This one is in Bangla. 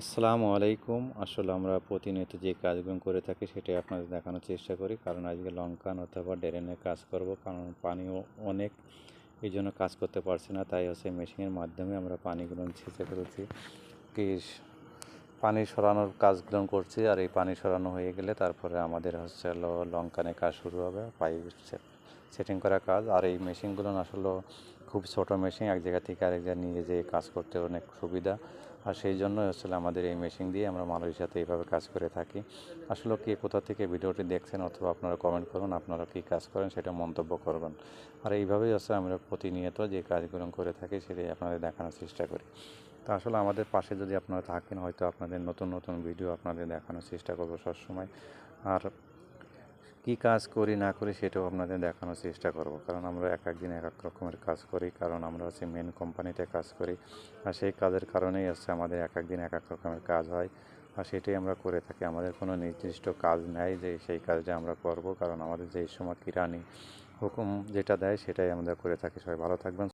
আসসালামু আলাইকুম। আসলে আমরা প্রতিনিয়ত যে কাজগুলো করে থাকি সেটাই আপনাদের দেখানোর চেষ্টা করি। কারণ আজকে লঙ্কান অথবা ড্রেনের কাজ করব, কারণ পানিও অনেক এই জন্য কাজ করতে পারছি না। তাই হচ্ছে মেশিনের মাধ্যমে আমরা পানিগুলো ছেঁচে করেছি কি পানি সরানোর কাজগুলো করছি আর এই পানি সরানো হয়ে গেলে তারপরে আমাদের হচ্ছে লঙ্কানে কাজ শুরু হবে, পাইপ সেটিং করা কাজ। আর এই মেশিনগুলো আসলে খুব ছোটো মেশিন এক জায়গা থেকে আরেক জায়গায় নিয়ে যেয়ে কাজ করতে অনেক সুবিধা। আর সেই জন্যই আসলে আমাদের এই মেশিন দিয়ে আমরা মালয়েশিয়াতে এইভাবে কাজ করে থাকি। আসলে কে কোথা থেকে ভিডিওটি দেখছেন অথবা আপনারা কমেন্ট করুন, আপনারা কী কাজ করেন সেটা মন্তব্য করবেন। আর এইভাবেই আসলে আমরা প্রতিনিয়ত যে কাজগুলো করে থাকি সেটাই আপনাদের দেখানোর চেষ্টা করি। তো আসলে আমাদের পাশে যদি আপনারা থাকেন, হয়তো আপনাদের নতুন নতুন ভিডিও আপনাদের দেখানোর চেষ্টা করব সবসময়। আর কী কাজ করি, না করি সেটাও আপনাদের দেখানোর চেষ্টা করব। কারণ আমরা এক একদিন এক এক রকমের কাজ করি, কারণ আমরা হচ্ছে মেন কোম্পানিতে কাজ করি। আর সেই কাজের কারণেই হচ্ছে আমাদের এক একদিন এক এক রকমের কাজ হয়। আর সেটাই আমরা করে থাকি। আমাদের কোনো নির্দিষ্ট কাজ নেই যে সেই কাজটা আমরা করব। কারণ আমাদের যেই সময় কিরানি হুকুম যেটা দেয় সেটাই আমাদের করে থাকি। সবাই ভালো থাকবেন।